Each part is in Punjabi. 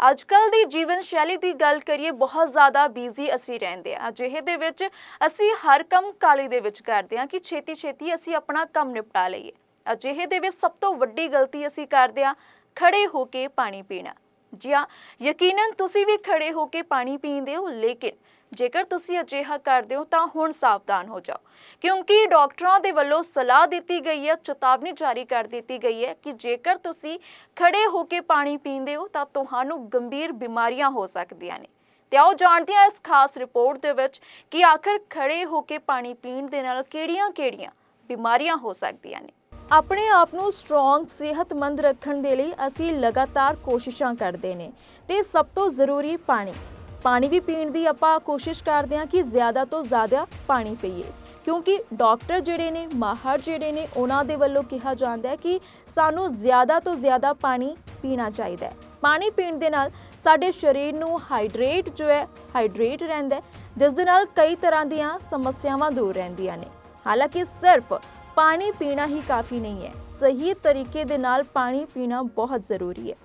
ਅੱਜ ਅੱਜਕੱਲ ਦੀ ਜੀਵਨ ਸ਼ੈਲੀ ਦੀ ਗੱਲ ਕਰੀਏ, ਬਹੁਤ ਜ਼ਿਆਦਾ ਬਿਜ਼ੀ ਅਸੀਂ ਰਹਿੰਦੇ ਆ ਅਜਿਹੇ ਦੇ ਵਿੱਚ ਅਸੀਂ ਹਰ ਕੰਮ ਕਾਲੀ ਦੇ ਵਿੱਚ ਕਰਦੇ ਆ ਕਿ ਛੇਤੀ ਛੇਤੀ ਅਸੀਂ ਆਪਣਾ ਕੰਮ ਨਿਪਟਾ ਲਈਏ। ਅਜਿਹੇ ਦੇ ਵਿੱਚ ਸਭ ਤੋਂ ਵੱਡੀ ਗਲਤੀ ਅਸੀਂ ਕਰਦੇ ਆ ਖੜੇ ਹੋ ਕੇ ਪਾਣੀ ਪੀਣਾ। ਜੀ ਹਾਂ, ਯਕੀਨਨ ਤੁਸੀਂ ਵੀ ਖੜੇ ਹੋ ਕੇ ਪਾਣੀ ਪੀਂਦੇ ਹੋ, ਲੇਕਿਨ ਜੇਕਰ ਤੁਸੀਂ ਅਜਿਹਾ ਕਰਦੇ ਹੋ ਤਾਂ ਹੁਣ ਸਾਵਧਾਨ ਹੋ ਜਾਓ। ਕਿਉਂਕਿ ਡਾਕਟਰਾਂ ਦੇ ਵੱਲੋਂ ਸਲਾਹ ਦਿੱਤੀ ਗਈ ਹੈ, ਚੇਤਾਵਨੀ ਜਾਰੀ ਕਰ ਦਿੱਤੀ ਗਈ ਹੈ ਕਿ ਜੇਕਰ ਤੁਸੀਂ ਖੜੇ ਹੋ ਕੇ ਪਾਣੀ ਪੀਂਦੇ ਹੋ ਤਾਂ ਤੁਹਾਨੂੰ ਗੰਭੀਰ ਬਿਮਾਰੀਆਂ ਹੋ ਸਕਦੀਆਂ ਨੇ। ਤੇ ਆਓ ਜਾਣਦੇ ਹਾਂ ਇਸ ਖਾਸ ਰਿਪੋਰਟ ਦੇ ਵਿੱਚ ਕਿ ਆਖਰ ਖੜੇ ਹੋ ਕੇ ਪਾਣੀ ਪੀਣ ਦੇ ਨਾਲ ਕਿਹੜੀਆਂ-ਕਿਹੜੀਆਂ ਬਿਮਾਰੀਆਂ ਹੋ ਸਕਦੀਆਂ ਨੇ। ਆਪਣੇ ਆਪ ਨੂੰ ਸਟਰੋਂਗ ਸਿਹਤਮੰਦ ਰੱਖਣ ਦੇ ਲਈ ਅਸੀਂ ਲਗਾਤਾਰ ਕੋਸ਼ਿਸ਼ਾਂ ਕਰਦੇ ਨੇ। ਤੇ ਸਭ ਤੋਂ ਜ਼ਰੂਰੀ ਪਾਣੀ। ਪਾਣੀ ਵੀ ਪੀਣ ਦੀ ਆਪਾਂ ਕੋਸ਼ਿਸ਼ ਕਰਦੇ ਹਾਂ ਕਿ ਜ਼ਿਆਦਾ ਤੋਂ ਜ਼ਿਆਦਾ ਪਾਣੀ ਪੀਏ ਕਿਉਂਕਿ ਡਾਕਟਰ ਜਿਹੜੇ ਨੇ, ਮਾਹਰ ਜਿਹੜੇ ਨੇ, ਉਹਨਾਂ ਦੇ ਵੱਲੋਂ ਕਿਹਾ ਜਾਂਦਾ ਹੈ ਕਿ ਸਾਨੂੰ ਜ਼ਿਆਦਾ ਤੋਂ ਜ਼ਿਆਦਾ ਪਾਣੀ ਪੀਣਾ ਚਾਹੀਦਾ ਹੈ। ਪਾਣੀ ਪੀਣ ਦੇ ਨਾਲ ਸਾਡੇ ਸਰੀਰ ਨੂੰ ਹਾਈਡਰੇਟ ਜੋ ਹੈ, ਹਾਈਡਰੇਟ ਰਹਿੰਦਾ ਹੈ, ਜਿਸ ਦੇ ਨਾਲ ਕਈ ਤਰ੍ਹਾਂ ਦੀਆਂ ਸਮੱਸਿਆਵਾਂ ਦੂਰ ਰਹਿੰਦੀਆਂ ਨੇ। ਹਾਲਾਂਕਿ ਸਿਰਫ ਪਾਣੀ ਪੀਣਾ ਹੀ ਕਾਫੀ ਨਹੀਂ ਹੈ, ਸਹੀ ਤਰੀਕੇ ਦੇ ਨਾਲ ਪਾਣੀ ਪੀਣਾ ਬਹੁਤ ਜ਼ਰੂਰੀ ਹੈ।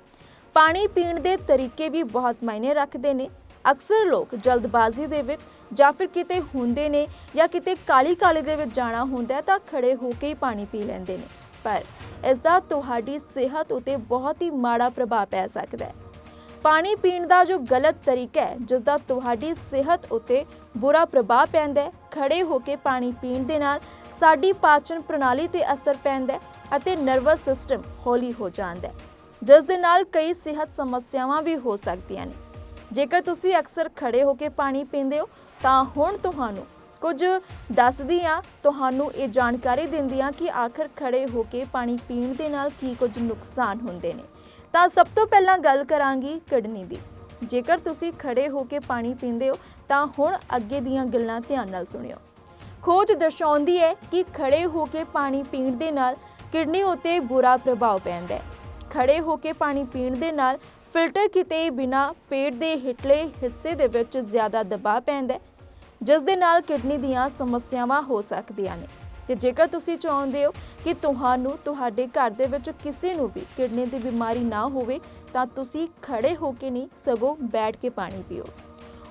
ਪਾਣੀ ਪੀਣ ਦੇ ਤਰੀਕੇ ਵੀ ਬਹੁਤ ਮਾਇਨੇ ਰੱਖਦੇ ਨੇ। ਅਕਸਰ ਲੋਕ ਜਲਦਬਾਜ਼ੀ ਦੇ ਵਿੱਚ ਜਾਂ ਫਿਰ ਕਿਤੇ ਹੁੰਦੇ ਨੇ ਜਾਂ ਕਿਤੇ ਕਾਲੀ ਕਾਲੀ ਦੇ ਵਿੱਚ ਜਾਣਾ ਹੁੰਦਾ ਤਾਂ ਖੜੇ ਹੋ ਕੇ ਹੀ ਪਾਣੀ ਪੀ ਲੈਂਦੇ ਨੇ। ਪਰ ਇਸ ਦਾ ਤੁਹਾਡੀ ਸਿਹਤ ਉਤੇ ਬਹੁਤ ਹੀ ਮਾੜਾ ਪ੍ਰਭਾਵ ਪੈ ਸਕਦਾ ਹੈ। ਪਾਣੀ ਪੀਣ ਦਾ ਜੋ ਗਲਤ ਤਰੀਕਾ ਹੈ ਜਿਸ ਦਾ ਤੁਹਾਡੀ ਸਿਹਤ ਉਤੇ ਬੁਰਾ ਪ੍ਰਭਾਵ ਪੈਂਦਾ ਹੈ, ਖੜੇ ਹੋ ਕੇ ਪਾਣੀ ਪੀਣ ਦੇ ਨਾਲ ਸਾਡੀ ਪਾਚਨ ਪ੍ਰਣਾਲੀ ਤੇ ਅਸਰ ਪੈਂਦਾ ਹੈ ਅਤੇ ਨਰਵਸ ਸਿਸਟਮ ਹੌਲੀ ਹੋ ਜਾਂਦਾ ਹੈ ਜਿਸ ਦੇ ਨਾਲ ਕਈ ਸਿਹਤ ਸਮੱਸਿਆਵਾਂ ਵੀ ਹੋ ਸਕਦੀਆਂ ਨੇ। ਜੇਕਰ ਤੁਸੀਂ ਅਕਸਰ ਖੜੇ ਹੋ ਕੇ ਪਾਣੀ ਪੀਂਦੇ ਹੋ, ਤਾਂ ਹੁਣ ਤੁਹਾਨੂੰ ਕੁਝ ਦੱਸਦੀ ਆ ਤੁਹਾਨੂੰ ਇਹ ਜਾਣਕਾਰੀ ਦਿੰਦੀ ਆ ਕਿ ਆਖਰ ਖੜੇ ਹੋ ਕੇ ਪਾਣੀ ਪੀਣ ਦੇ ਨਾਲ ਕੀ ਕੁਝ ਨੁਕਸਾਨ ਹੁੰਦੇ ਨੇ। ਤਾਂ ਸਭ ਤੋਂ ਪਹਿਲਾਂ ਗੱਲ ਕਰਾਂਗੀ ਕਿਡਨੀ ਦੀ। ਜੇਕਰ ਤੁਸੀਂ ਖੜੇ ਹੋ ਕੇ ਪਾਣੀ ਪੀਂਦੇ ਹੋ, ਤਾਂ ਹੁਣ ਅੱਗੇ ਦੀਆਂ ਗੱਲਾਂ ਧਿਆਨ ਨਾਲ ਸੁਣਿਓ। ਖੋਜ ਦਰਸਾਉਂਦੀ ਹੈ ਕਿ ਖੜੇ ਹੋ ਕੇ ਪਾਣੀ ਪੀਣ ਦੇ ਨਾਲ ਕਿਡਨੀ ਉਤੇ ਬੁਰਾ ਪ੍ਰਭਾਵ ਪੈਂਦਾ ਹੈ। ਖੜੇ ਹੋ ਕੇ ਪਾਣੀ ਪੀਣ ਦੇ ਨਾਲ ਫਿਲਟਰ ਕੀਤੇ ਬਿਨਾ ਪੇਟ ਦੇ ਹੇਠਲੇ ਹਿੱਸੇ ਦੇ ਵਿੱਚ ਜ਼ਿਆਦਾ ਦਬਾਅ ਪੈਂਦਾ ਜਿਸ ਦੇ ਨਾਲ ਕਿਡਨੀ ਦੀਆਂ ਸਮੱਸਿਆਵਾਂ ਹੋ ਸਕਦੀਆਂ ਨੇ। ਤੇ ਜੇਕਰ ਤੁਸੀਂ ਚਾਹੁੰਦੇ ਹੋ ਕਿ ਤੁਹਾਨੂੰ ਤੁਹਾਡੇ ਘਰ ਦੇ ਵਿੱਚ ਕਿਸੇ ਨੂੰ ਵੀ ਕਿਡਨੀ ਦੀ ਬਿਮਾਰੀ ਨਾ ਹੋਵੇ, ਤਾਂ ਤੁਸੀਂ ਖੜੇ ਹੋ ਕੇ ਨਹੀਂ, ਸਗੋਂ ਬੈਠ ਕੇ ਪਾਣੀ ਪੀਓ।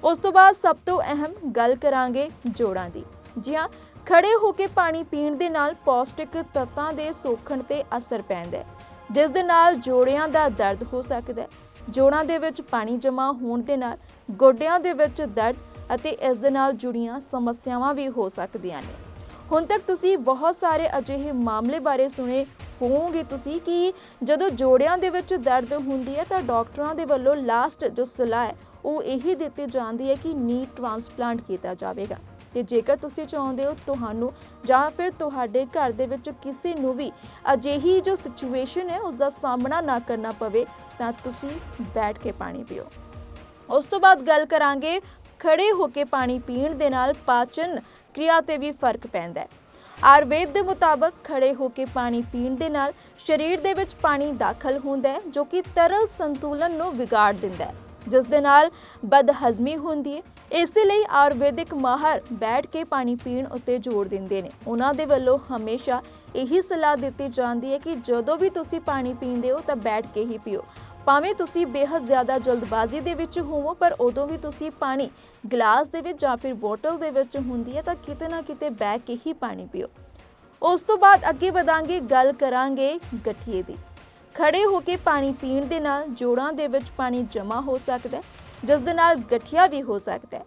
ਉਸ ਤੋਂ ਬਾਅਦ ਸਭ ਤੋਂ ਅਹਿਮ ਗੱਲ ਕਰਾਂਗੇ ਜੋੜਾਂ ਦੀ। ਜੀ ਹਾਂ ਖੜੇ ਹੋ ਕੇ ਪਾਣੀ ਪੀਣ ਦੇ ਨਾਲ ਪੌਸ਼ਟਿਕ ਤੱਤਾਂ ਦੇ ਸੋਖਣ ਤੇ ਅਸਰ ਪੈਂਦਾ ਹੈ, ਜਿਸ ਦੇ ਨਾਲ ਜੋੜਿਆਂ ਦਾ ਦਰਦ ਹੋ ਸਕਦਾ ਹੈ। ਜੋੜਾਂ ਦੇ ਵਿੱਚ ਪਾਣੀ ਜਮ੍ਹਾਂ ਹੋਣ ਦੇ ਨਾਲ ਗੋਡਿਆਂ ਦੇ ਵਿੱਚ ਦਰਦ ਅਤੇ ਇਸ ਦੇ ਨਾਲ ਜੁੜੀਆਂ ਸਮੱਸਿਆਵਾਂ ਵੀ ਹੋ ਸਕਦੀਆਂ ਨੇ। ਹੁਣ ਤੱਕ ਤੁਸੀਂ ਬਹੁਤ ਸਾਰੇ ਅਜਿਹੇ ਮਾਮਲੇ ਬਾਰੇ ਸੁਣੇ ਹੋਵੋਗੇ ਤੁਸੀਂ ਕਿ ਜਦੋਂ ਜੋੜਿਆਂ ਦੇ ਵਿੱਚ ਦਰਦ ਹੁੰਦੀ ਹੈ ਤਾਂ ਡਾਕਟਰਾਂ ਦੇ ਵੱਲੋਂ ਲਾਸਟ ਜੋ ਸਲਾਹ ਹੈ, ਉਹ ਇਹੀ ਦਿੱਤੀ ਜਾਂਦੀ ਹੈ ਕਿ ਨੀ ਟ੍ਰਾਂਸਪਲਾਂਟ ਕੀਤਾ ਜਾਵੇਗਾ। ਤੇ ਜੇਕਰ ਤੁਸੀਂ ਚਾਹੁੰਦੇ ਹੋ ਤੁਹਾਨੂੰ ਜਾਂ ਫਿਰ ਤੁਹਾਡੇ ਘਰ ਦੇ ਵਿੱਚ ਕਿਸੇ ਨੂੰ ਵੀ ਅਜਿਹੀ ਜੋ ਸਿਚੁਏਸ਼ਨ ਹੈ ਉਸ ਦਾ ਸਾਹਮਣਾ ਨਾ ਕਰਨਾ ਪਵੇ, ਤਾਂ ਤੁਸੀਂ ਬੈਠ ਕੇ ਪਾਣੀ ਪੀਓ। ਉਸ ਤੋਂ ਬਾਅਦ ਗੱਲ ਕਰਾਂਗੇ ਖੜੇ ਹੋ ਕੇ ਪਾਣੀ ਪੀਣ ਦੇ ਨਾਲ ਪਾਚਨ ਕਿਰਿਆ ਤੇ ਵੀ ਫ਼ਰਕ ਪੈਂਦਾ ਹੈ। ਆਯੁਰਵੇਦ ਦੇ ਮੁਤਾਬਕ ਖੜੇ ਹੋ ਕੇ ਪਾਣੀ ਪੀਣ ਦੇ ਨਾਲ ਸਰੀਰ ਦੇ ਵਿੱਚ ਪਾਣੀ ਦਾਖਲ ਹੁੰਦਾ ਹੈ, ਜੋ ਕਿ ਤਰਲ ਸੰਤੁਲਨ ਨੂੰ ਵਿਗਾੜ ਦਿੰਦਾ ਹੈ। ਜਿਸ ਦੇ ਨਾਲ ਬਦਹਜ਼ਮੀ ਹੁੰਦੀ ਹੈ ਇਸੇ ਲਈ ਆਯੁਰਵੈਦਿਕ ਮਾਹਰ ਬੈਠ ਕੇ ਪਾਣੀ ਪੀਣ ਉੱਤੇ ਜ਼ੋਰ ਦਿੰਦੇ ਨੇ। ਉਹਨਾਂ ਦੇ ਵੱਲੋਂ ਹਮੇਸ਼ਾ ਇਹੀ ਸਲਾਹ ਦਿੱਤੀ ਜਾਂਦੀ ਹੈ ਕਿ ਜਦੋਂ ਵੀ ਤੁਸੀਂ ਪਾਣੀ ਪੀਂਦੇ ਹੋ ਤਾਂ ਬੈਠ ਕੇ ਹੀ ਪੀਓ। ਭਾਵੇਂ ਤੁਸੀਂ ਬੇਹੱਦ ਜ਼ਿਆਦਾ ਜਲਦਬਾਜ਼ੀ ਦੇ ਵਿੱਚ ਹੋਵੋ, ਪਰ ਉਦੋਂ ਵੀ ਤੁਸੀਂ ਪਾਣੀ ਗਲਾਸ ਦੇ ਵਿੱਚ ਜਾਂ ਫਿਰ ਬੋਟਲ ਦੇ ਵਿੱਚ ਹੁੰਦੀ ਹੈ ਤਾਂ ਕਿਤੇ ਨਾ ਕਿਤੇ ਬਹਿ ਕੇ ਹੀ ਪਾਣੀ ਪੀਓ। ਉਸ ਤੋਂ ਬਾਅਦ ਅੱਗੇ ਵਧਾਂਗੇ, ਗੱਲ ਕਰਾਂਗੇ ਗਠੀਏ ਦੀ। ਖੜੇ ਹੋ ਕੇ ਪਾਣੀ ਪੀਣ ਦੇ ਨਾਲ ਜੋੜਾਂ ਦੇ ਵਿੱਚ ਪਾਣੀ ਜਮ੍ਹਾਂ ਹੋ ਸਕਦਾ ਹੈ। ਜਿਸ ਦੇ ਨਾਲ ਗਠੀਆ ਵੀ ਹੋ ਸਕਦਾ ਹੈ।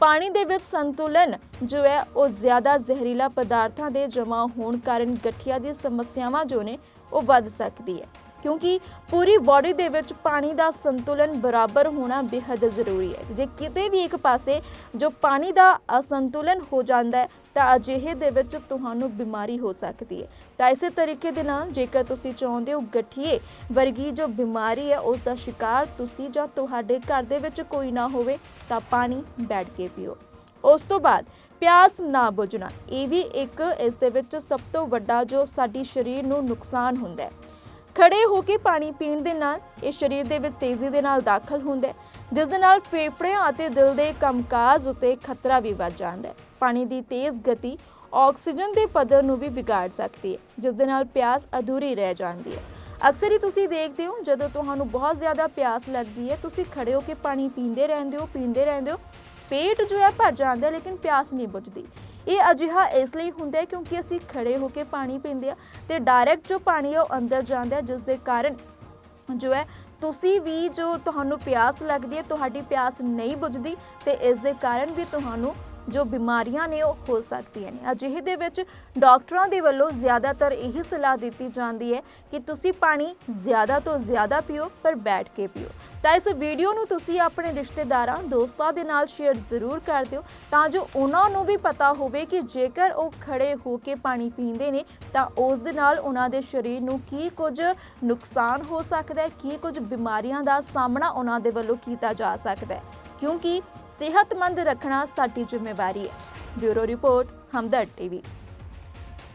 ਪਾਣੀ ਦੇ ਵਿੱਚ ਸੰਤੁਲਨ ਜੋ ਹੈ, ਉਹ ਜ਼ਿਆਦਾ ਜ਼ਹਿਰੀਲਾ ਪਦਾਰਥਾਂ ਦੇ ਜਮ੍ਹਾਂ ਹੋਣ ਕਾਰਨ ਗਠੀਆ ਦੀ ਸਮੱਸਿਆਵਾਂ ਜੋ ਨੇ, ਉਹ ਵੱਧ ਸਕਦੀ ਹੈ। ਕਿਉਂਕਿ ਪੂਰੀ ਬਾਡੀ ਦੇ ਵਿੱਚ ਪਾਣੀ ਦਾ ਸੰਤੁਲਨ ਬਰਾਬਰ ਹੋਣਾ ਬੇहद ਜ਼ਰੂਰੀ ਹੈ। ਜੇ ਕਿਤੇ ਵੀ ਇੱਕ ਪਾਸੇ ਜੋ ਪਾਣੀ ਦਾ ਅਸੰਤੁਲਨ ਹੋ ਜਾਂਦਾ ਹੈ, ਤਾਂ ਅਜਿਹੇ ਦੇ ਵਿੱਚ ਤੁਹਾਨੂੰ ਬਿਮਾਰੀ ਹੋ ਸਕਦੀ ਹੈ। ਤਾਂ ਇਸੇ ਤਰੀਕੇ ਦੇ ਨਾਲ ਜੇਕਰ ਤੁਸੀਂ ਚਾਹੁੰਦੇ ਹੋ ਗਠੀਏ ਵਰਗੀ ਜੋ ਬਿਮਾਰੀ ਹੈ, ਉਸ ਦਾ ਸ਼ਿਕਾਰ ਤੁਸੀਂ ਜਾਂ ਤੁਹਾਡੇ ਘਰ ਦੇ ਵਿੱਚ ਕੋਈ ਨਾ ਹੋਵੇ, ਤਾਂ ਪਾਣੀ ਬੈਠ ਕੇ ਪੀਓ। ਉਸ ਤੋਂ ਬਾਅਦ ਪਿਆਸ ਨਾ ਬੁਝਣਾ, ਇਹ ਵੀ ਇੱਕ ਇਸ ਦੇ ਵਿੱਚ ਸਭ ਤੋਂ ਵੱਡਾ ਜੋ ਸਾਡੀ ਸਰੀਰ ਨੂੰ ਨੁਕਸਾਨ ਹੁੰਦਾ ਹੈ। ਖੜੇ ਹੋ ਕੇ ਪਾਣੀ ਪੀਣ ਦੇ ਨਾਲ ਇਹ ਸਰੀਰ ਦੇ ਵਿੱਚ ਤੇਜ਼ੀ ਦੇ ਨਾਲ ਦਾਖਲ ਹੁੰਦਾ ਹੈ, ਜਿਸ ਦੇ ਨਾਲ ਫੇਫੜਿਆਂ ਅਤੇ ਦਿਲ ਦੇ ਕੰਮਕਾਜ ਉਤੇ ਖਤਰਾ ਵੀ ਵੱਧ ਜਾਂਦਾ ਹੈ। ਪਾਣੀ ਦੀ ਤੇਜ਼ ਗਤੀ ਆਕਸੀਜਨ ਦੇ ਪੱਧਰ ਨੂੰ ਵੀ ਵਿਗਾੜ ਸਕਦੀ ਹੈ, ਜਿਸ ਦੇ ਨਾਲ ਪਿਆਸ ਅਧੂਰੀ ਰਹਿ ਜਾਂਦੀ ਹੈ। ਅਕਸਰ ਹੀ ਤੁਸੀਂ ਦੇਖਦੇ ਹੋ, ਜਦੋਂ ਤੁਹਾਨੂੰ ਬਹੁਤ ਜ਼ਿਆਦਾ ਪਿਆਸ ਲੱਗਦੀ ਹੈ, ਤੁਸੀਂ ਖੜੇ ਹੋ ਕੇ ਪਾਣੀ ਪੀਂਦੇ ਰਹਿੰਦੇ ਹੋ, ਪੀਂਦੇ ਰਹਿੰਦੇ ਹੋ, ਪੇਟ ਜੋ ਹੈ ਭਰ ਜਾਂਦਾ ਲੇਕਿਨ ਪਿਆਸ ਨਹੀਂ ਬੁਝਦੀ। ਇਹ ਅਜਿਹਾ ਇਸ ਲਈ ਹੁੰਦਾ ਹੈ ਕਿਉਂਕਿ ਅਸੀਂ ਖੜੇ ਹੋ ਕੇ ਪਾਣੀ ਪੀਂਦੇ ਆ ਤੇ ਡਾਇਰੈਕਟ ਜੋ ਪਾਣੀ ਆ ਉਹ ਅੰਦਰ ਜਾਂਦਾ ਹੈ ਜਿਸ ਦੇ ਕਾਰਨ ਜੋ ਹੈ, ਤੁਸੀਂ ਵੀ ਜੋ ਤੁਹਾਨੂੰ ਪਿਆਸ ਲੱਗਦੀ ਹੈ, ਤੁਹਾਡੀ ਪਿਆਸ ਨਹੀਂ ਬੁਝਦੀ ਤੇ ਇਸ ਦੇ ਕਾਰਨ ਵੀ ਤੁਹਾਨੂੰ ਜੋ ਬਿਮਾਰੀਆਂ ਨੇ ਉਹ ਹੋ ਸਕਦੀਆਂ ਨੇ। ਅਜਿਹੇ ਦੇ ਵਿੱਚ ਡਾਕਟਰਾਂ ਦੇ ਵੱਲੋਂ ਜ਼ਿਆਦਾਤਰ ਇਹੀ ਸਲਾਹ ਦਿੱਤੀ ਜਾਂਦੀ ਹੈ ਕਿ ਤੁਸੀਂ ਪਾਣੀ ਜ਼ਿਆਦਾ ਤੋਂ ਜ਼ਿਆਦਾ ਪੀਓ, ਪਰ ਬੈਠ ਕੇ ਪੀਓ। ਤਾਂ ਇਸ ਵੀਡੀਓ ਨੂੰ ਤੁਸੀਂ ਆਪਣੇ ਰਿਸ਼ਤੇਦਾਰਾਂ, ਦੋਸਤਾਂ ਦੇ ਨਾਲ ਸ਼ੇਅਰ ਜ਼ਰੂਰ ਕਰ ਦਿਓ ਤਾਂ ਜੋ ਉਹਨਾਂ ਨੂੰ ਵੀ ਪਤਾ ਹੋਵੇ ਕਿ ਜੇਕਰ ਉਹ ਖੜੇ ਹੋ ਕੇ ਪਾਣੀ ਪੀਂਦੇ ਨੇ ਤਾਂ ਉਸ ਦੇ ਨਾਲ ਉਹਨਾਂ ਦੇ ਸਰੀਰ ਨੂੰ ਕੀ ਕੁਝ ਨੁਕਸਾਨ ਹੋ ਸਕਦਾ ਹੈ, ਕੀ ਕੁਝ ਬਿਮਾਰੀਆਂ ਦਾ ਸਾਹਮਣਾ ਉਹਨਾਂ ਦੇ ਵੱਲੋਂ ਕੀਤਾ ਜਾ ਸਕਦਾ ਹੈ। ਕਿਉਂਕਿ ਸਿਹਤਮੰਦ ਰੱਖਣਾ ਸਾਡੀ ਜ਼ਿੰਮੇਵਾਰੀ ਹੈ। Bureau report Hamdard TV.